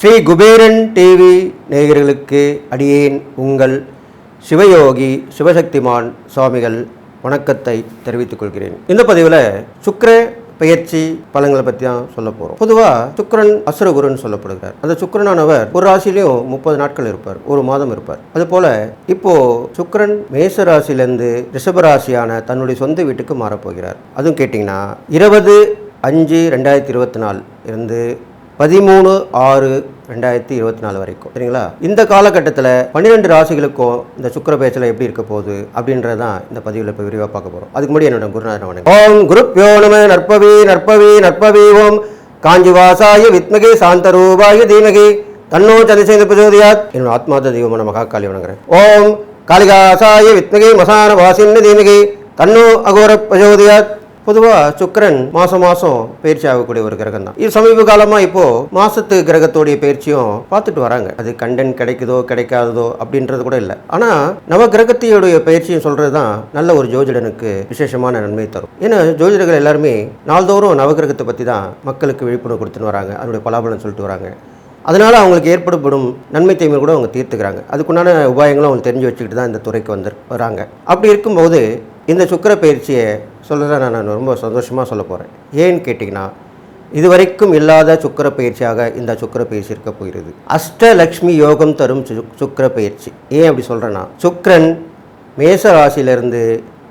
Sri Kuberan TV நேயர்களுக்கு அடியேன் உங்கள் சிவயோகி சிவசக்திமான் சுவாமிகள் வணக்கத்தை தெரிவித்துக் கொள்கிறேன். இந்த பதிவில் சுக்கர பெயர்ச்சி பலன்களை பற்றி தான் சொல்ல போகிறோம் பொதுவாக சுக்கரன் அசுரகுருன்னு சொல்லப்படுகிறார். அந்த சுக்கரனானவர் ஒரு ராசிலையும் முப்பது நாட்கள் இருப்பார். ஒரு மாதம் இருப்பார். அதுபோல் இப்போது சுக்கரன் மேச ராசியிலேருந்து ரிஷபராசியான தன்னுடைய சொந்த வீட்டுக்கு மாறப்போகிறார். அதுவும் கேட்டிங்கன்னா இருபது அஞ்சு ரெண்டாயிரத்தி இருபத்தி நாலு இருந்து பதிமூணு ஆறு ரெண்டாயிரத்தி இருபத்தி நாலு வரைக்கும். சரிங்களா? இந்த காலகட்டத்தில் பன்னிரெண்டு ராசிகளுக்கும் இந்த சுக்கர பேச்சில் எப்படி இருக்க போகுது அப்படின்றது தான் இந்த பதிவில் இப்போ விரிவாக பார்க்க போகிறோம் அதுக்கு முன்னாடி என்னோட குருநாதன் வணக்கம். ஓம் குருப் நம நற்பவி நற்பவி நற்பவி ஓம். காஞ்சிவாசாய வித்மகி சாந்தரூபாய தீமகி. தன்னோ சதிசேந்த பிரஜோதியாத் என்னோட ஆத்மாத தெய்வமான மகாகாளி வணங்குறேன். ஓம். காளிகாசாய வித்மகி மசான வாசின்னு தீமகி. தன்னோ அகோர பிரஜோதியாத் பொதுவாக சுக்கிரன் மாதம் மாதம் பயிற்சி ஆகக்கூடிய ஒரு கிரகம் தான். இது சமீப காலமாக இப்போது மாசத்து கிரகத்தோடைய பயிற்சியும் பார்த்துட்டு வராங்க. அது கண்டன் கிடைக்குதோ கிடைக்காததோ அப்படின்றது கூட இல்லை. ஆனால் நவ கிரகத்தையுடைய பயிற்சியும் சொல்கிறது தான் நல்ல ஒரு ஜோதிடனுக்கு விசேஷமான நன்மை தரும். ஏன்னா ஜோதிடர்கள் எல்லாருமே நாள்தோறும் நவகிரகத்தை பற்றி தான் மக்களுக்கு விழிப்புணர்வு கொடுத்துன்னு வராங்க. அதனுடைய பலாபலம் சொல்லிட்டு வராங்க. அதனால் அவங்களுக்கு ஏற்படப்படும் நன்மை தீமை கூட அவங்க தீர்த்துக்கிறாங்க. அதுக்குண்டான உபாயங்களும் அவங்க தெரிஞ்சு வச்சுக்கிட்டு தான் இந்த துறைக்கு வந்து வராங்க. அப்படி இருக்கும்போது இந்த சுக்கிர பயிற்சியை சொல்கிறத நான் ரொம்ப சந்தோஷமாக சொல்ல போகிறேன் ஏன்னு கேட்டிங்கன்னா இதுவரைக்கும் இல்லாத சுக்கிர பயிற்சியாக இந்த சுக்கிர பயிற்சி இருக்க போகிறது அஷ்டலக்ஷ்மி யோகம் தரும் சு- சுக்கிர பயிற்சி. ஏன் அப்படி சொல்கிறேன்னா சுக்கிரன் மேச ராசியிலிருந்து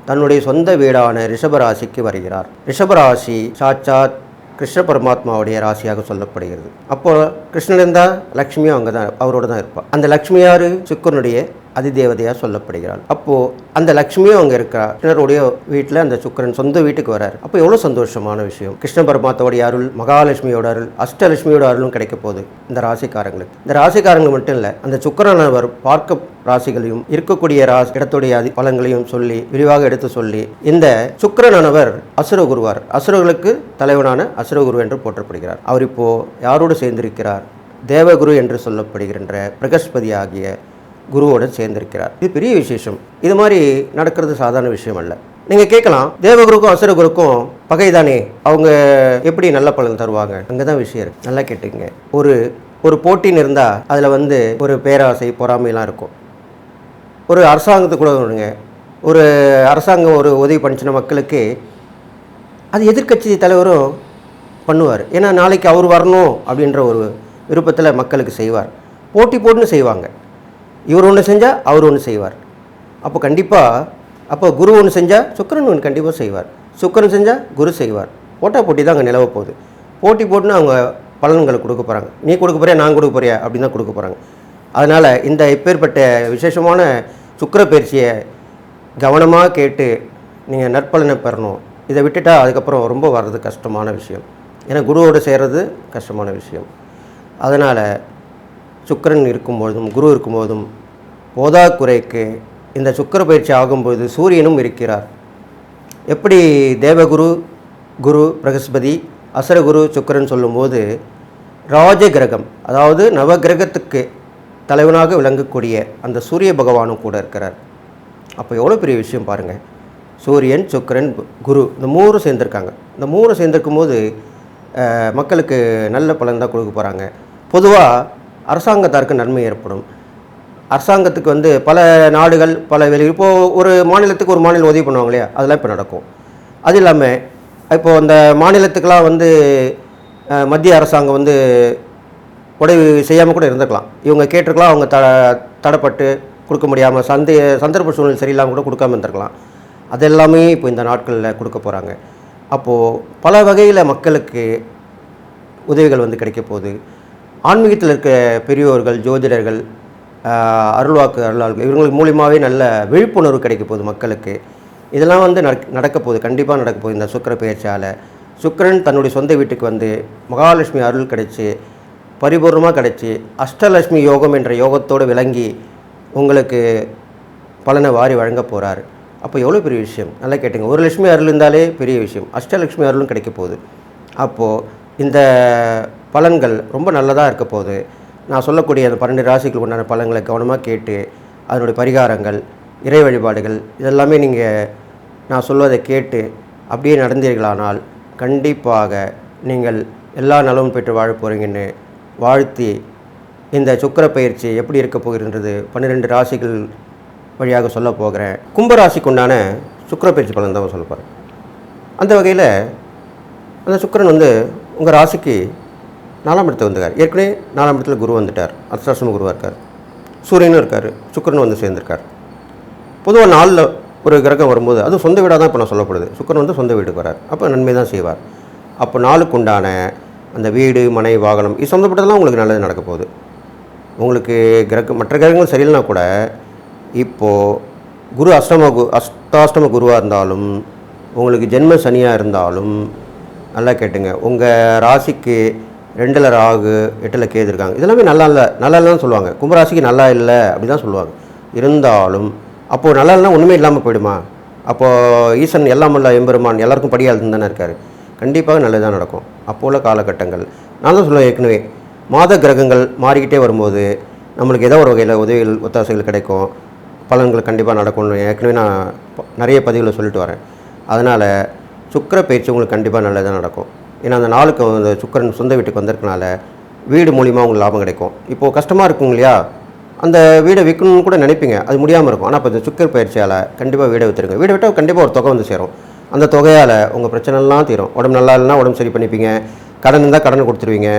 தன்னுடைய சொந்த வீடான ரிஷபராசிக்கு வருகிறார். ரிஷபராசி சாட்சாத் கிருஷ்ண பரமாத்மாவுடைய ராசியாக சொல்லப்படுகிறது. அப்போ கிருஷ்ணன் இருந்தால் லக்ஷ்மியும் அங்கே தான் அவரோட தான் இருப்பாள். அந்த லக்ஷ்மி யாரு? சுக்கரனுடைய அதிதேவதையாக சொல்லப்படுகிறாள். அப்போ அந்த லக்ஷ்மியும் அங்கே இருக்கிறா கிருஷ்ணருடைய வீட்டில் அந்த சுக்கரன் சொந்த வீட்டுக்கு வராரு. அப்போ எவ்வளோ சந்தோஷமான விஷயம். கிருஷ்ண பரமாத்தோடைய அருள் மகாலட்சுமியோட அருள் அஷ்டலட்சுமியோட அருளும் கிடைக்க போகுது இந்த ராசிக்காரங்களுக்கு. இந்த ராசிக்காரங்க மட்டும் இல்லை அந்த சுக்கரனவர் பார்க்க ராசிகளையும் இருக்கக்கூடிய ராசி இடத்துடைய அதி பலன்களையும் சொல்லி விரிவாக எடுத்து சொல்லி இந்த சுக்கிரனானவர் அசுரகுருவார் அசுரர்களுக்கு தலைவனான அசுரகுரு என்று போற்றப்படுகிறார். அவர் இப்போ யாரோடு சேர்ந்திருக்கிறார்? தேவகுரு என்று சொல்லப்படுகின்ற பிரகஸ்பதி ஆகிய குருவோடு சேர்ந்திருக்கிறார். இது பெரிய விசேஷம். இது மாதிரி நடக்கிறது சாதாரண விஷயம் அல்ல. நீங்கள் கேட்கலாம் தேவகுருக்கும் அசுரகுருக்கும் பகை தானே? அவங்க எப்படி நல்ல பலன் தருவாங்க? அங்கே தான் விஷயம் இருக்கு. நல்லா கேட்டுங்க ஒரு ஒரு போட்டின்னு இருந்தால் அதில் வந்து ஒரு பேராசை பொறாமைலாம் இருக்கும். ஒரு அரசாங்கத்துக்கு கூட வருங்க ஒரு அரசாங்கம் ஒரு உதவி பண்ணிச்சின மக்களுக்கு அது எதிர்க்கட்சி தலைவரும் பண்ணுவார். ஏன்னா நாளைக்கு அவர் வரணும் அப்படின்ற ஒரு விருப்பத்தில் மக்களுக்கு செய்வார். போட்டி போட்டுன்னு செய்வாங்க. இவர் ஒன்று செஞ்சால் அவர் ஒன்று செய்வார். அப்போ கண்டிப்பாக அப்போ குரு ஒன்று செஞ்சால் சுக்கிரன் ஒன்று கண்டிப்பாக செய்வார். சுக்கிரன் செஞ்சால் குரு செய்வார். போட்டா போட்டி தான் அங்கே நிலவ போகுது. போட்டி போட்டுன்னு அவங்க பலன்களை கொடுக்க போகிறாங்க நீ கொடுக்க போறியா நான் கொடுக்க போறியா அப்படின்னு தான் கொடுக்க போகிறாங்க அதனால் இந்த இப்பேற்பட்ட விசேஷமான சுக்கிர பயிற்சியை கவனமாக கேட்டு நீங்கள் நற்பலனை பெறணும். இதை விட்டுட்டா அதுக்கப்புறம் ரொம்ப வர்றது கஷ்டமான விஷயம். ஏன்னா குருவோடு சேர்றது கஷ்டமான விஷயம். அதனால் சுக்கிரன் இருக்கும்பொழுதும் குரு இருக்கும்போதும் போதாக்குறைக்கு இந்த சுக்கிர பயிற்சி ஆகும்போது சூரியனும் இருக்கிறார். எப்படி தேவகுரு குரு பிரகஸ்பதி அசரகுரு சுக்கிரன் சொல்லும்போது ராஜ கிரகம் அதாவது நவகிரகத்துக்கு தலைவனாக விளங்கக்கூடிய அந்த சூரிய பகவானும் கூட இருக்கிறார். அப்போ எவ்வளோ பெரிய விஷயம் பாருங்கள் சூரியன் சுக்கிரன் குரு இந்த மூரும் சேர்ந்துருக்காங்க. இந்த மூணு சேர்ந்துருக்கும் போது மக்களுக்கு நல்ல பலன் தான் கொடுக்க போகிறாங்க பொதுவாக அரசாங்கத்தாருக்கு நன்மை ஏற்படும். அரசாங்கத்துக்கு வந்து பல நாடுகள் பல வெளி இப்போது ஒரு மாநிலத்துக்கு ஒரு மாநிலம் உதவி பண்ணுவாங்க இல்லையா? அதெல்லாம் இப்போ நடக்கும். அது இல்லாமல் இப்போது அந்த மாநிலத்துக்கெலாம் வந்து மத்திய அரசாங்கம் வந்து உதவி செய்யாமல் கூட இருந்திருக்கலாம். இவங்க கேட்டிருக்கலாம் அவங்க த தடப்பட்டு கொடுக்க முடியாமல் சந்தை சந்தர்ப்ப சூழ்நிலை சரியில்லாமல் கூட கொடுக்காம இருந்திருக்கலாம். அது எல்லாமே இப்போ இந்த நாட்களில் கொடுக்க போகிறாங்க அப்போது பல வகையில் மக்களுக்கு உதவிகள் வந்து கிடைக்க போகுது. ஆன்மீகத்தில் இருக்க பெரியோர்கள் ஜோதிடர்கள் அருள்வாக்கு அருளாளர்கள் இவங்களுக்கு மூலியமாகவே நல்ல விழிப்புணர்வு கிடைக்க போகுது மக்களுக்கு. இதெல்லாம் வந்து நடக் நடக்க போகுது கண்டிப்பாக நடக்க போகுது இந்த சுக்கர பயிற்சியால். சுக்கிரன் தன்னுடைய சொந்த வீட்டுக்கு வந்து மகாலட்சுமி அருள் கிடைச்சி பரிபூர்ணமாக கிடைச்சி அஷ்டலட்சுமி யோகம் என்ற யோகத்தோடு விளங்கி உங்களுக்கு பலனை வாரி வழங்க போகிறார் அப்போ எவ்வளோ பெரிய விஷயம்? நல்லா கேட்டுங்க. ஒரு லட்சுமி அருள் இருந்தாலே பெரிய விஷயம். அஷ்டலட்சுமி அருளும் கிடைக்க போகுது. அப்போது இந்த பலன்கள் ரொம்ப நல்லதாக இருக்க போகுது. நான் சொல்லக்கூடிய அந்த பன்னெண்டு ராசிகளுக்கு உண்டான பலன்களை கவனமாக கேட்டு அதனுடைய பரிகாரங்கள் இறை வழிபாடுகள் இதெல்லாமே நீங்கள் நான் சொல்வதை கேட்டு அப்படியே நடந்தீர்களானால் கண்டிப்பாக நீங்கள் எல்லா நலமும் பெற்று வாழ போகிறீங்கன்னு வாழ்த்தி இந்த சுக்கர பயிற்சி எப்படி இருக்க போகின்றது பன்னிரெண்டு ராசிகள் வழியாக சொல்ல போகிறேன். கும்பராசிக்கு உண்டான சுக்கிர பயிற்சி பலன் தான் சொல்ல போகிறேன் அந்த வகையில் அந்த சுக்கரன் வந்து உங்கள் ராசிக்கு நாலாம் இடத்துல வந்துருக்கார். ஏற்கனவே நாலாம் இடத்துல குரு வந்துட்டார். அர்த்தாசிரம குருவாக இருக்கார். சூரியனும் இருக்கார். சுக்கிரன் வந்து சேர்ந்திருக்கார். பொதுவாக நாளில் ஒரு கிரகம் வரும்போது அது சொந்த வீடாக தான் இப்போ நான் சொல்லப்படுது. சுக்கிரன் வந்து சொந்த வீட்டுக்கு வரார். அப்போ நன்மை தான் செய்வார். அப்போ நாளுக்கு உண்டான அந்த வீடு மனை வாகனம் இது சம்மந்தப்பட்டதெல்லாம் உங்களுக்கு நல்லது நடக்க போகுது. உங்களுக்கு கிரக மற்ற கிரகங்கள் சரியில்லைனா கூட இப்போது குரு அஷ்டம கு அஷ்டாஷ்டம குருவாக இருந்தாலும் உங்களுக்கு ஜென்ம சனியாக இருந்தாலும் நல்லா கேட்டுங்க. உங்கள் ராசிக்கு ரெண்டில் ராகு எட்டில் கேது இருக்காங்க. இதெல்லாமே நல்லா இல்லை நல்லா இல்லைன்னு சொல்லுவாங்க. கும்பராசிக்கு நல்லா இல்லை அப்படி தான் சொல்லுவாங்க. இருந்தாலும் அப்போது நல்லா இல்லைனா ஒன்றுமே இல்லாமல் போயிடுமா? அப்போது ஈசன் எல்லாம் உள்ள எம்பெருமான் எல்லாருக்கும் படியாது தானே இருக்கார். கண்டிப்பாக நல்லதாக நடக்கும். அப்போ உள்ள காலகட்டங்கள். நான் தான் சொல்லுவேன் ஏற்கனவே மாத கிரகங்கள் மாறிக்கிட்டே வரும்போது நம்மளுக்கு ஏதோ ஒரு வகையில் உதவிகள் ஒத்தாசைகள் கிடைக்கும். பலன்கள் கண்டிப்பாக நடக்கும்னு ஏற்கனவே நான் நிறைய பதிவில் சொல்லிட்டு வரேன். அதனால் சுக்கிர பயிற்சி உங்களுக்கு கண்டிப்பாக நல்லதாக நடக்கும். ஏன்னா அந்த நாளுக்கு அந்த சுக்கரன் சொந்த வீட்டுக்கு வந்திருக்கனால வீடு மூலிமா உங்களுக்கு லாபம் கிடைக்கும். இப்போது கஷ்டமாக இருக்கும் இல்லையா? அந்த வீடை விற்கணும்னு கூட நினைப்பீங்க. அது முடியாமல் இருக்கும். ஆனால் இப்போ இந்த சுக்கர் பயிற்சியால் கண்டிப்பாக வீடை விற்றுருங்க வீடை விட்டால் கண்டிப்பாக ஒரு தொகை வந்து சேரும். அந்த தொகையால் உங்கள் பிரச்சனைலாம் தீரும். உடம்பு நல்லா இல்லைனா உடம்பு சரி பண்ணிப்பீங்க. கடன் இருந்தால் கடன் கொடுத்துருவீங்க.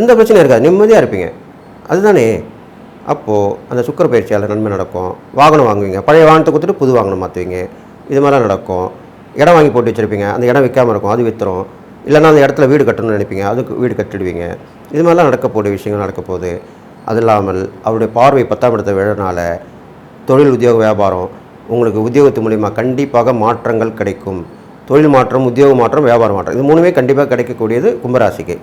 எந்த பிரச்சனையும் இருக்காது. நிம்மதியாக இருப்பீங்க. அதுதானே? அப்போது அந்த சுக்கர பயிற்சியால் நன்மை நடக்கும். வாகனம் வாங்குவீங்க. பழைய வாகனத்தை கொடுத்துட்டு புது வாகனம் மாற்றுவீங்க இது மாதிரிலாம் நடக்கும். இடம் வாங்கி போட்டு வச்சுருப்பீங்க. அந்த இடம் விற்காமல் இருக்கும். அது விற்றுரும் இல்லைனா அந்த இடத்துல வீடு கட்டணும்னு நினைப்பீங்க அதுக்கு வீடு கட்டிடுவீங்க. இது மாதிரிலாம் நடக்க போகிற விஷயங்கள் நடக்க போகுது அது இல்லாமல் அவருடைய பார்வை பத்தாம் இடத்தை விழனால தொழில் உத்தியோக வியாபாரம் உங்களுக்கு உத்தியோகத்து மூலிமா கண்டிப்பாக மாற்றங்கள் கிடைக்கும். தொழில் மாற்றம் உத்தியோக மாற்றம் வியாபார மாற்றம் இது மூணுமே கண்டிப்பாக கிடைக்கக்கூடியது கும்பராசிக்கு.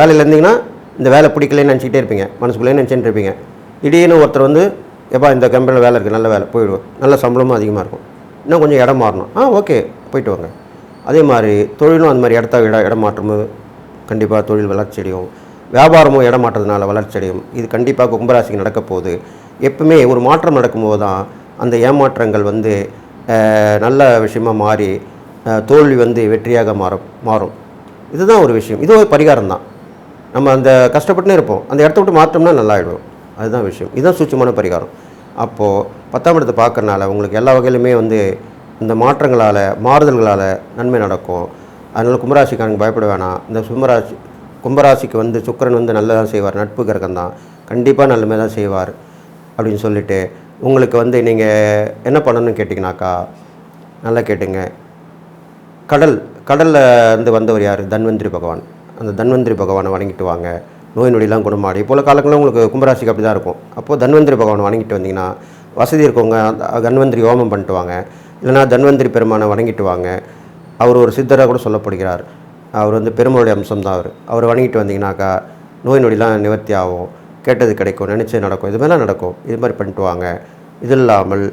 வேலையில் இருந்தீங்கன்னா இந்த வேலை பிடிக்கலன்னு நினச்சிக்கிட்டே இருப்பீங்க மனசுக்குள்ளே நினச்சிட்டு இருப்பீங்க. திடீர்னு ஒருத்தர் வந்து எப்பா இந்த கம்பெனியில் வேலை இருக்குது நல்ல வேலை போயிடுவோம் நல்ல சம்பளமும் அதிகமாக இருக்கும் இன்னும் கொஞ்சம் இடம் மாறணும். ஆ ஓகே போயிட்டு வாங்க. அதே மாதிரி தொழிலும் அந்த மாதிரி இடத்த இட இடம் கண்டிப்பாக தொழில் வளர்ச்சி அடையும். வியாபாரமும் இடமாற்றதுனால வளர்ச்சி அடையும். இது கண்டிப்பாக கும்பராசிக்கு நடக்க போகுது. எப்பவுமே ஒரு மாற்றம் நடக்கும்போது தான் அந்த ஏமாற்றங்கள் வந்து நல்ல விஷயமாக மாறி தோல்வி வந்து வெற்றியாக மாறும் மாறும். இதுதான் ஒரு விஷயம். இது ஒரு பரிகாரம் தான் நம்ம அந்த கஷ்டப்பட்டுனே இருப்போம். அந்த இடத்த விட்டு மாற்றோம்னா நல்லாயிடும். அதுதான் விஷயம். இதுதான் சூட்சமான பரிகாரம். அப்போது பத்தாம் இடத்தை பார்க்கறனால உங்களுக்கு எல்லா வகையிலுமே வந்து இந்த மாற்றங்களால் மாறுதல்களால் நன்மை நடக்கும். அதனால் கும்பராசிக்காரங்க பயப்பட வேணாம். இந்த கும்பராசி கும்பராசிக்கு வந்து சுக்கிரன் வந்து நல்லதாக செய்வார். நட்பு கிரகம் தான். கண்டிப்பாக நல்லமே தான் செய்வார் அப்படின்னு சொல்லிட்டு உங்களுக்கு வந்து நீங்கள் என்ன பண்ணணும்னு கேட்டிங்கனாக்கா நல்லா கேட்டுங்க. கடல் கடலில் இருந்து வந்தவர் யார்? தன்வந்திரி பகவான். அந்த தன்வந்திரி பகவானை வணங்கிட்டு வாங்க. நோய் நொடிலாம் குணமாடி. இப்போ உள்ள காலங்களில் உங்களுக்கு கும்பராசிக்கு அப்படி தான் இருக்கும். அப்போது தன்வந்திரி பகவானை வணங்கிட்டு வந்தீங்கன்னா வசதி இருக்கவங்க தன்வந்திரி ஹோமம் பண்ணிட்டு வாங்க இல்லைனா தன்வந்திரி பெருமானை வணங்கிட்டு வாங்க அவர் ஒரு சித்தராக கூட சொல்லப்படுகிறார். அவர் வந்து பெருமாளுடைய அம்சம் தான் அவர். அவர் வணங்கிட்டு வந்தீங்கன்னாக்கா நோய் நொடிலாம் நிவர்த்தி ஆகும். கேட்டது கிடைக்கும் நினச்சது நடக்கும் இது மாதிரிலாம் நடக்கும். இது மாதிரி பண்ணிட்டு வாங்க இது இல்லாமல்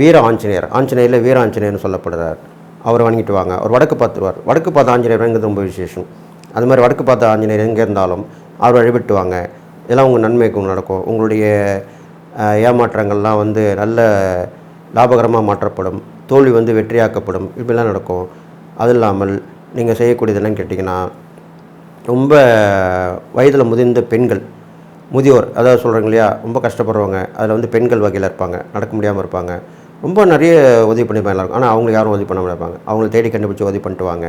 வீர ஆஞ்சநேயர் ஆஞ்சநேயரில் வீர ஆஞ்சநேயர்னு சொல்லப்படுறார். அவரை வணங்கிட்டு வாங்க அவர் வடக்கு பார்த்துருவார். வடக்கு பார்த்த ஆஞ்சநேயர்ங்கிறது ரொம்ப விசேஷம்? அது மாதிரி வடக்கு பார்த்த ஆஞ்சநேயர் எங்கே இருந்தாலும் அவர் வழிபட்டு வாங்க இதெல்லாம் உங்கள் நன்மைக்கு நடக்கும். உங்களுடைய ஏமாற்றங்கள்லாம் வந்து நல்ல லாபகரமாக மாற்றப்படும் தோல்வி வந்து வெற்றியாக்கப்படும் இப்படிலாம் நடக்கும். அது இல்லாமல் நீங்கள் செய்யக்கூடியது என்னன்னு கேட்டிங்கன்னா ரொம்ப வயதில் முதிர்ந்த பெண்கள் முதியோர் அதாவது சொல்கிறாங்க இல்லையா ரொம்ப கஷ்டப்படுறவங்க அதில் வந்து பெண்கள் வகையில் இருப்பாங்க நடக்க முடியாமல் இருப்பாங்க. ரொம்ப நிறைய உதவி பண்ணிப்பாங்க எல்லாருக்கும். ஆனால் அவங்களுக்கு யாரும் உதவி பண்ண இருப்பாங்க அவங்கள தேடி கண்டுபிடிச்சி உதவி பண்ணிட்டு வாங்க.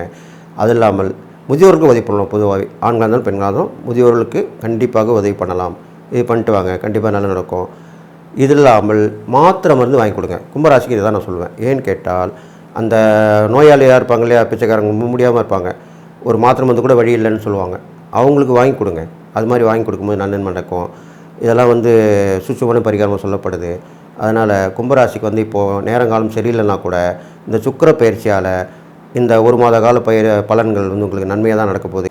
அது இல்லாமல் முதியோருக்கு உதவி பண்ணலாம் பொதுவாகவே. ஆண்களாக இருந்தாலும் பெண்களாக இருந்தாலும் முதியோர்களுக்கு கண்டிப்பாக உதவி பண்ணலாம். இது பண்ணிட்டு வாங்க. கண்டிப்பாக நல்லா நடக்கும். இது இல்லாமல் மாத்திரை மருந்து வாங்கி கொடுங்க. கும்பராசிக்கு இதை தான் நான் சொல்லுவேன் ஏன்னு கேட்டால் அந்த நோயாளியாக இருப்பாங்க இல்லையா பிச்சைக்காரங்க முடியாமல் இருப்பாங்க. ஒரு மாத்திரை மருந்து கூட வழி இல்லைன்னு சொல்லுவாங்க. அவங்களுக்கு வாங்கி கொடுங்க. அது மாதிரி வாங்கி கொடுக்கும்போது நன்னன் நடக்கும்? இதெல்லாம் வந்து சுச்சுவன பரிகாரமாக சொல்லப்படுது. அதனால் கும்பராசிக்கு வந்து இப்போது நேரங்காலம் சரியில்லைன்னா கூட இந்த சுக்கிர பயிற்சியால் இந்த ஒரு மாத கால பயிர் பலன்கள் வந்து உங்களுக்கு நன்மையாக தான் நடக்க போகுது.